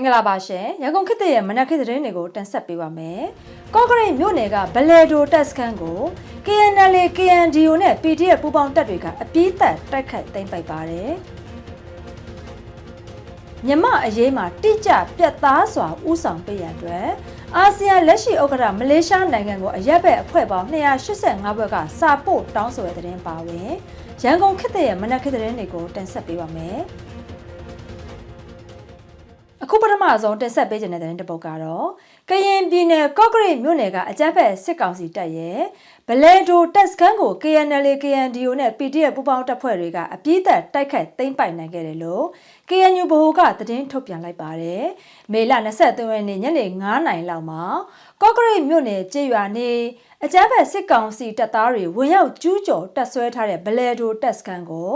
င်္ဂလာပါရှင်ရန်ကုန်ခေတ်သစ်ရဲ့မနက်ခေတ်သတင်းတွေကိုတင်ဆက်ပေးပါမယ်ကော့ကရိတ်မြို့နယ်ကဘလဲဒိုတက်စခန်းကို KNL KNDO နဲ့ PDF ပူးပေါင်းတပ်တွေကအပြည့်သက်တိုက်ခိုက်သိမ်းပိုက်ပါတယ်မြမအရေးမှာတိကျပြတ်သားစွာဥဆောင်ပေးရန်အတွက်အာဆီယံလက်ရှိဥက္ကဋ္ဌမလေးရှားနိုင်ငံကိုအရက်ဘက်အဖွဲ့ပေါင်း285ဘွဲ့ကစာပို့တောင်းဆိုတဲ့သတင်းပါဝင်ရန်ကုန်ခေတ်သစ်ရဲ့မနက်ခေတ်သတင်းတွေကိုတင်ဆက်ပေးပါမယ် အခုပထမဆုံးတက်ဆက်ပေးခြင်းတဲ့တဲ့တစ်ပုတ်ကတော့ကရင်ပြည်နယ်ကော့ကရိတ်မြို့နယ်ကအကြမ်းဖက်စစ်ကောင်စီတပ်ရဲ့ ဗလဲဒိုတက်စခန်းကို KNL KNDO နဲ့ PDF ပူးပေါင်းတပ်ဖွဲ့တွေကအပြည့်သက်တိုက်ခတ်သိမ်းပိုက်နိုင်ခဲ့တယ်လို့ KNU ဗဟိုကသတင်းထုတ်ပြန်လိုက်ပါတယ်။မေလ23ရက်နေ့ညနေ9:00နာရီလောက်မှာကော့ကရိတ်မြို့နယ်ကျေးရွာနေအကြမ်းဖက်စစ်ကောင်စီတပ်သားတွေဝင်ရောက်ကျူးကျော်တပ်ဆွဲထားတဲ့ဗလဲဒိုတက်စခန်းကို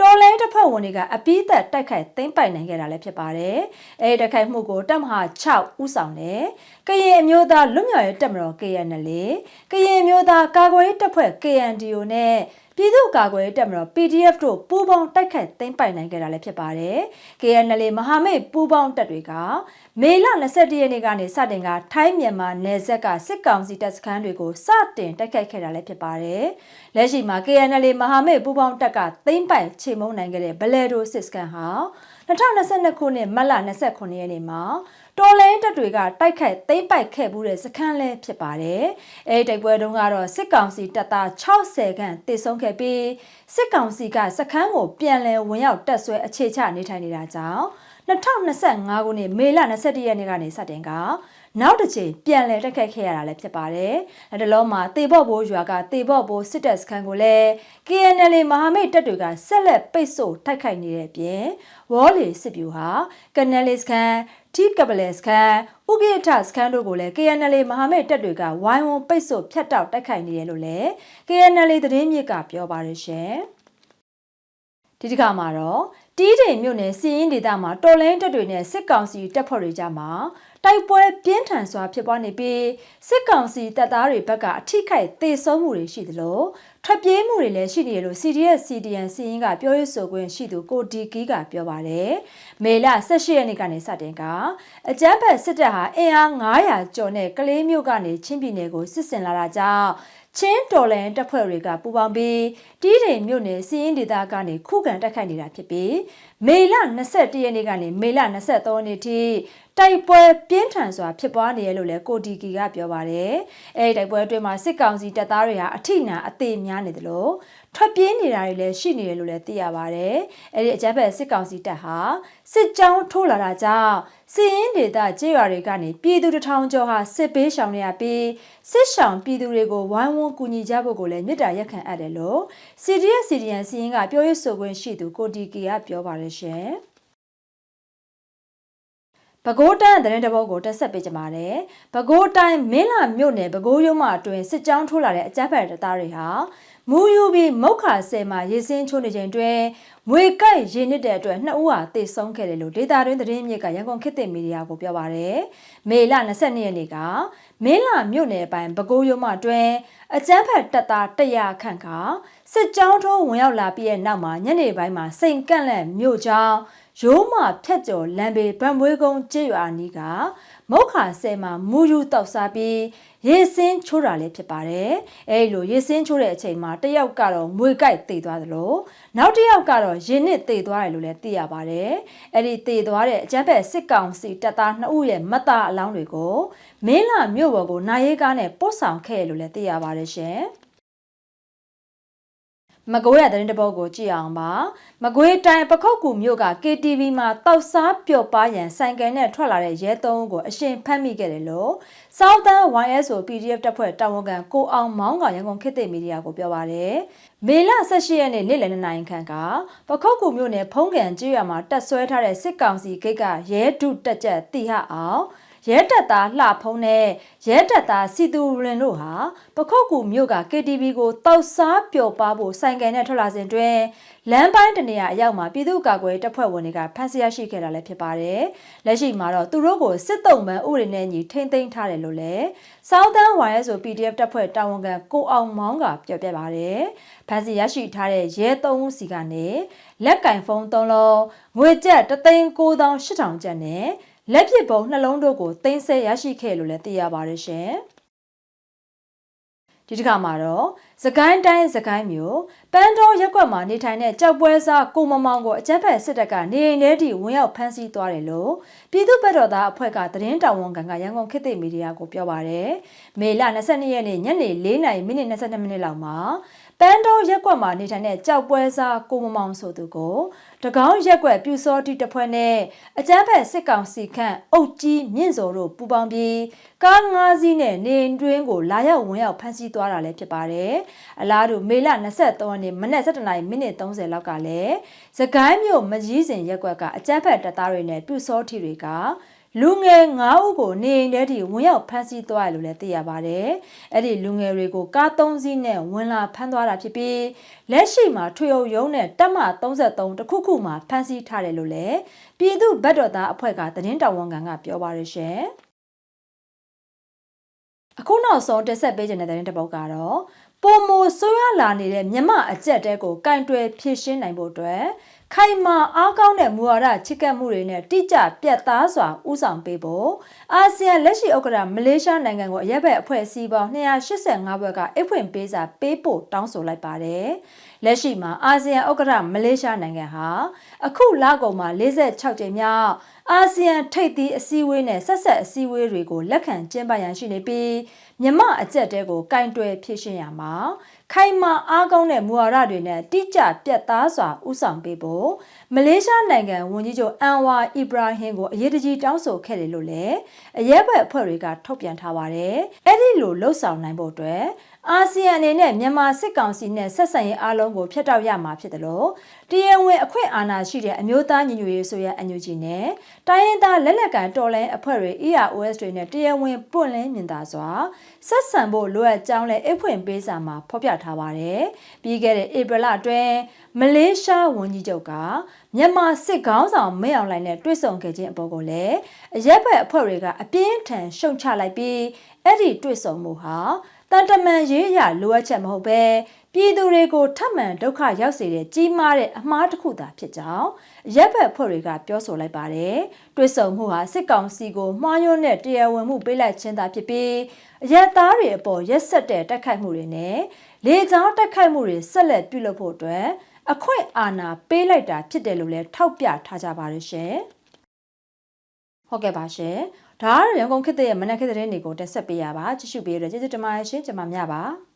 တော်လိုင်းတပ်ဖွဲ့ဝင်တွေကအပြည့်သက်တိုက်ခိုက်သိမ်းပိုက်နိုင်ခဲ့တာလည်းဖြစ်ပါတယ်။အဲဒီတိုက်ခိုက်မှုကိုတပ်မဟာ6ဦးဆောင်တဲ့ ကရင်အမျိုးသားလွတ်မြောက်ရေးတပ်မတော် KNL ကရင်အမျိုးသားကာကွယ်ရေးတပ်ဖွဲ့ KNDO နဲ့ပြည်သူ့ကာကွယ်ရေးတပ်မတော် PDF တို့ပူးပေါင်းတိုက်ခိုက်သိမ်းပိုက်နိုင်ခဲ့တာလည်းဖြစ်ပါတယ်။ KNL မဟာမိတ်ပူးပေါင်းတပ်တွေကမေလ21ရက်နေ့ကနေစတင်ကထိုင်းမြန်မာနယ်စပ်ကစစ်ကောင်စီတပ်စခန်းတွေကိုစတင်တိုက်ခိုက်ခဲ့တာလည်းဖြစ်ပါတယ်။လက်ရှိမှာ KNL မဟာမိတ်ပူးပေါင်းတပ်ကသိမ်းပိုက်ချေမှုန်းနိုင်ခဲ့တဲ့ဘလဲဒိုစစ်စခန်းဟာ 2022ခုနှစ်မတ်လ29ရက်နေ့မှာတော်လိုင်းတပ်တွေကတိုက်ခိုက်သိမ်းပိုက်ခဲ့မှုတဲ့စခန်းလည်းဖြစ်ပါတယ်။အဲဒီတိုက်ပွဲတုန်းကတော့စစ်ကောင်စီတပ်သား60ခန့်တေဆုံးခဲ့ပြီးစစ်ကောင်စီကစခန်းကိုပြန်လည်ဝင်ရောက်တပ်ဆွဲအခြေချနေထိုင်နေတာကြောင့်2025ခုနှစ်မေလ21ရက်နေ့ကနေစတင်က နောက်တစ်ချိန်ပြန်လည်တိုက်ခိုက်ခဲ့ရတာလည်းဖြစ်ပါတယ်။အဲဒါလုံးမှာတေဘော့ဘိုးရွာကတေဘော့ဘိုးစစ်တပ်စခန်းကိုလည်း KNL မဟာမိတ်တပ်တွေကဆက်လက်ပိတ်ဆို့တိုက်ခိုက်နေတဲ့အပြင်ဝေါ်လီစစ်ဗျူဟာကနယ်လစ်စခန်းတီကပလက်စခန်းဥကိထစခန်းတို့ကိုလည်း KNL မဟာမိတ်တပ်တွေကဝိုင်းဝန်းပိတ်ဆို့ဖျက်တောက်တိုက်ခိုက်နေတယ်လို့လည်း KNL သတင်းမြစ်ကပြောပါတယ်ရှင်။ဒီတစ်ခါမှာတော့ တီးတိမ်မြို့နယ်စီရင်ဒေသမှာတော်လိုင်းတပ်တွေနဲ့စစ်ကောင်စီတပ်ဖွဲ့တွေကြားမှာတိုက်ပွဲပြင်းထန်စွာဖြစ်ပွားနေပြီးစစ်ကောင်စီတပ်သားတွေဘက်ကအထိခိုက်သေဆုံးမှုတွေရှိသလိုထွက်ပြေးမှုတွေလည်းရှိနေတယ်လို့ CDS CDN စီရင်ကပြောရေးဆိုခွင့်ရှိသူကိုဒီကီးကပြောပါတယ်။မေလ18ရက်နေ့ကနေစတင်ကအကြမ်းဖက်စစ်တပ်ဟာအင်အား900ကျော်နဲ့ကလေးမျိုးကနေချင်းပြည်နယ်ကိုစစ်ဆင်လာတာကြောင့် ချင်းတော်လန်တပ်ဖွဲ့တွေကပူးပေါင်းပြီးတီးတိမ်မြို့နယ်စီးရင်ဒေသကနေခုခံတိုက်ခိုက်နေတာဖြစ်ပြီးမေလ21ရက်နေ့ကနေမေလ23ရက်နေ့ထိတိုက်ပွဲပြင်းထန်စွာဖြစ်ပွားနေရလို့လည်းကိုဒီကီကပြောပါတယ်။အဲဒီတိုက်ပွဲအတွင်းမှာစစ်ကောင်စီတပ်သားတွေဟာအထိနာအသေးများနေတယ်လို့ ထွက်ပြေးနေတာတွေလည်းရှိနေတယ်လို့လည်းသိရပါတယ်။အဲဒီအကြမ်းဖက်စစ်ကောင်စီတပ်ဟာစစ်ကြောင်းထိုးလာတာကြောင့်စီရင်ဒေသကျေးရွာတွေကနေပြည်သူတထောင်ကျော်ဟာစစ်ပေးရှောင်နေရပြီးစစ်ရှောင်ပြည်သူတွေကိုဝိုင်းဝန်းကူညီကြဖို့ကိုလည်းမြစ်တာရက်ခံအပ်တယ်လို့ CDS CDN စီရင်ကပြောရေးဆိုခွင့်ရှိသူကိုဒီကီကပြောပါတယ်ရှင်။ပဲခူးတိုင်းသတင်းတပုတ်ကိုတက်ဆက်ပေးကြပါတယ်။ပဲခူးတိုင်းမင်းလာမြို့နယ်ပဲခူးရုံးမှအတွင်စစ်ကြောင်းထိုးလာတဲ့အကြမ်းဖက်တပ်သားတွေဟာ မူယူပြီးမုတ်ခါဆယ်မှာရေစင်းချိုးနေချိန်တွင်ငွေကိုက်ရေနစ်တဲ့အတွက်နှစ်ဦးဟာတေဆုံးခဲ့တယ်လို့ဒေတာတွင်သတင်းမြစ်ကရန်ကုန်ခေတ်သစ်မီဒီယာကိုပြောပါရယ်။မေလ22ရက်နေ့ကမင်းလာမြို့နယ်ပိုင်းပဲခူးရုံးမှအတွင်အကြမ်းဖက်တပ်သား100ခန့်ကစစ်ကြောင်းထိုးဝင်ရောက်လာပြီးတဲ့နောက်မှာညနေပိုင်းမှာစိန်ကန့်လန့်မြို့ကြောင်း ရိုးမဖြတ်ကျော်လမ်းဘေးဗံမွေးကုန်းကျေးရွာနီးကမုတ်ခါဆဲမှာမူယူတောက်စားပြီးရေစင်းချိုးတာလည်းဖြစ်ပါတယ်။အဲဒီလိုရေစင်းချိုးတဲ့အချိန်မှာတယောက်ကတော့မွေကြိုက်တေသွားသလိုနောက်တစ်ယောက်ကတော့ရင်နစ်တေသွားတယ်လို့လည်းသိရပါတယ်။အဲဒီတေသွားတဲ့အကျန်းဖက်စစ်ကောင်စီတပ်သား2ဦးရဲ့မတ်သားအလောင်းတွေကိုမင်းလာမြို့ပေါ်ကိုနိုင်ရေးကားနဲ့ပို့ဆောင်ခဲ့လို့လည်းသိရပါတယ်ရှင်။ မကွေးရတဲ့တပုတ်ကိုကြည့်အောင်ပါမကွေးတိုင်းပခုတ်ကူမြို့က KTV မှာတောက်စားပျော်ပါရန်ဆိုင်ကယ်နဲ့ထွက်လာတဲ့ရဲသုံးဦးကိုအရှင်ဖမ်းမိခဲ့တယ်လို့ Southern YSO PDF တပ်ဖွဲ့တာဝန်ခံကိုအောင်မောင်းကရန်ကုန်ခေတ်သစ်မီဒီယာကိုပြောပါရယ်မေလ18ရက်နေ့နေ့လယ်2နာရီခန့်ကပခုတ်ကူမြို့နယ်ဖုံးကန်ကျေးရွာမှာတက်ဆွဲထားတဲ့စစ်ကောင်စီဂိတ်ကရဲဒုတက်ကြက်တီဟအောင် ရဲတပ်သားလှဖုံးနဲ့ရဲတပ်သားစီတူရင်တို့ဟာပခုတ်ကူမြို့က KTV ကိုတောက်စားပျော်ပါဖို့ဆိုင်ကယ်နဲ့ထွက်လာစဉ်တွင်လမ်းပိုင်းတနေရာအရောက်မှာပြည်သူ့ကာကွယ်တပ်ဖွဲ့ဝင်တွေကဖမ်းဆီးရရှိခဲ့တာလည်းဖြစ်ပါတယ်။လက်ရှိမှာတော့သူတို့ကိုစစ်တုံးပန်းဥပဒေနဲ့ညီထိမ့်သိမ်းထားတယ်လို့လည်း Southern YS ဆို PDF တပ်ဖွဲ့တာဝန်ခံကိုအောင်မောင်းကပြောပြပါတယ်။ဖမ်းဆီးရရှိထားတဲ့ရဲ၃ဦးစီကနေလက်ကင်ဖုန်း၃လုံးငွေကျပ်3,9800ကျပ်နဲ့ လက်ပစ်ပုံနှလုံးတို့ကိုတင်ဆက်ရရှိခဲ့လို့လည်းသိရပါတယ်ရှင်။ဒီတစ်ခါမှာတော့စကိုင်းတိုင်းစကိုင်းမြို့ပန်းတော်ရက်ကွက်မှာနေထိုင်တဲ့ကြောက်ပွဲစားကိုမမောင်ကိုအကြမ်းဖက်စစ်တပ်ကနေအိမ်ထဲထိဝင်ရောက်ဖမ်းဆီးသွားတယ်လို့ပြည်သူ့ဘက်တော်သားအဖွဲ့ကသတင်းတာဝန်ခံကရန်ကုန်ခေတ်သစ်မီဒီယာကိုပြောပါတယ်။မေလ22ရက်နေ့ညနေ4:00မိနစ်22မိနစ်လောက်မှာ ပန်းတော်ရက်ကွက်မှာနေထိုင်တဲ့ကြောက်ပွဲစားကိုမမောင်ဆိုသူကိုတကောင်းရက်ကွက်ပြူစောတိတဖွဲ့နဲ့အကြမ်းဖက်စစ်ကောင်စီခန့်အုတ်ကြီးမြင့်စော်တို့ပူးပေါင်းပြီးကားငါးစီးနဲ့နေအိမ်တွင်းကိုလာရောက်ဝင်ရောက်ဖမ်းဆီးသွားတာလည်းဖြစ်ပါတယ်။အလားတူမေလ23ရက်နေ့မနက်7:30မိနစ်30လောက်ကလည်းစကိုင်းမြို့မကြီးစင်ရက်ကွက်ကအကြမ်းဖက်တပ်သားတွေနဲ့ပြူစောတိတွေက လူငယ်9ဦးကိုနေအိမ်ထဲထိဝင်ရောက်ဖမ်းဆီးသွားရလို့လည်းသိရပါတယ်။အဲ့ဒီလူငယ်တွေကိုကား3စီးနဲ့ဝင်လာဖမ်းသွားတာဖြစ်ပြီးလက်ရှိမှာထွေအုပ်ရုံးနဲ့တပ်မ33တခုခုမှာဖမ်းဆီးထားတယ်လို့လည်းပြည်သူ့ဗတ်တော်သားအဖွဲ့ကသတင်းတော်ဝန်ခံကပြောပါရရှင်။အခုနောက်ဆုံးတက်ဆက်ပေးခြင်းတဲ့သတင်းတစ်ပုဒ်ကတော့ပုံမိုဆိုးရလာနေတဲ့မြမအကြက်တဲကိုကင်တွယ်ဖြည့်ရှင်းနိုင်ဖို့အတွက် ခိုင်မာအားကောင်းတဲ့မူဝါဒချစ်ကပ်မှုတွေနဲ့တိကျပြတ်သားစွာဥဆောင်ပေးဖို့အာဆီယံလက်ရှိဥက္ကဋ္ဌမလေးရှားနိုင်ငံကိုအရက်ဘက်အဖွဲ့အစည်းပေါင်း285ဘွဲ့ကအဖွင့်ပေးစာပေးဖို့တောင်းဆိုလိုက်ပါတယ်။လက်ရှိမှာအာဆီယံဥက္ကဋ္ဌမလေးရှားနိုင်ငံဟာအခုလကုန်မှာ46ကြိမ်မြောက်အာဆီယံထိပ်သီးအစည်းအဝေးနဲ့ဆက်ဆက်အစည်းအဝေးတွေကိုလက်ခံကျင်းပရန်ရှိနေပြီးမြမအကြက်တဲကိုကင်တွယ်ဖြစ်ရှင်းရမှာ ခိုင်မာအားကောင်းတဲ့မူဝါဒတွေနဲ့တိကျပြတ်သားစွာဥဆောင်ပေးဖို့မလေးရှားနိုင်ငံဝန်ကြီးချုပ်အန်ဝါအီဘရာဟင်ကိုအရေးတကြီးတောင်းဆိုခဲ့တယ်လို့လည်းအရက်ဘက်အဖွဲ့တွေကထုတ်ပြန်ထားပါတယ်။အဲ့ဒီလိုလှုပ်ဆောင်နိုင်ဖို့အတွက် အာဆီယံအနေနဲ့မြန်မာစစ်ကောင်စီနဲ့ဆက်ဆံရေးအားလုံးကိုဖျက်တောက်ရမှာဖြစ်တယ်လို့တရားဝင်အခွင့်အာဏာရှိတဲ့အမျိုးသားညီညွတ်ရေးဆိုရအန်ယူဂျီနဲ့တိုင်းရင်းသားလက်လက်ကန်တော်လှန်အဖွဲ့တွေ EROS တွေနဲ့တရားဝင်ပွင့်လင်းမြင်သာစွာဆက်ဆံဖို့လိုအပ်ကြောင်းလည်းအဖွင့်ပေးစာမှာဖော်ပြထားပါတယ်။ပြီးခဲ့တဲ့ဧပြီလအတွင်းမလေးရှားဝန်ကြီးချုပ်ကမြန်မာစစ်ကောင်းဆောင်မင်းအောင်လှိုင်နဲ့တွေ့ဆုံခဲ့ခြင်းအပေါ်ကိုလည်းအရက်ဘက်အဖွဲ့တွေကအပြင်းထန်ရှုံချလိုက်ပြီးအဲ့ဒီတွေ့ဆုံမှုဟာ တန်တမန်ရေးရလိုအပ်ချက်မဟုတ်ပဲပြည်သူတွေကိုထပ်မံဒုက္ခရောက်စေတဲ့ကြီးမားတဲ့အမှားတစ်ခုသာဖြစ်ကြောင်းရက်ဘက်ဖွဲ့တွေကပြောဆိုလိုက်ပါတယ်။တွစ်ဆုံမှုဟာစစ်ကောင်စီကိုမှားယွင်းတဲ့တရားဝင်မှုပေးလိုက်ခြင်းသာဖြစ်ပြီးရက်သားတွေအပေါ်ရက်ဆက်တဲ့တိုက်ခိုက်မှုတွေနဲ့လေကြောင်းတိုက်ခိုက်မှုတွေဆက်လက်ပြုလုပ်ဖို့အတွက်အခွင့်အာဏာပေးလိုက်တာဖြစ်တယ်လို့လည်းထောက်ပြထားကြပါတယ်ရှင်။ဟုတ်ကဲ့ပါရှင်။ ဒါကတော့ရန်ကုန်ခေတ်ရဲ့မနက်ခေတ်တဲ့နေ့ကိုတက်ဆက်ပေးရပါကြည့်ရှုပေးရတဲ့ကျေးဇူးတင်ပါတယ်ရှင်ကျွန်မမြပါ။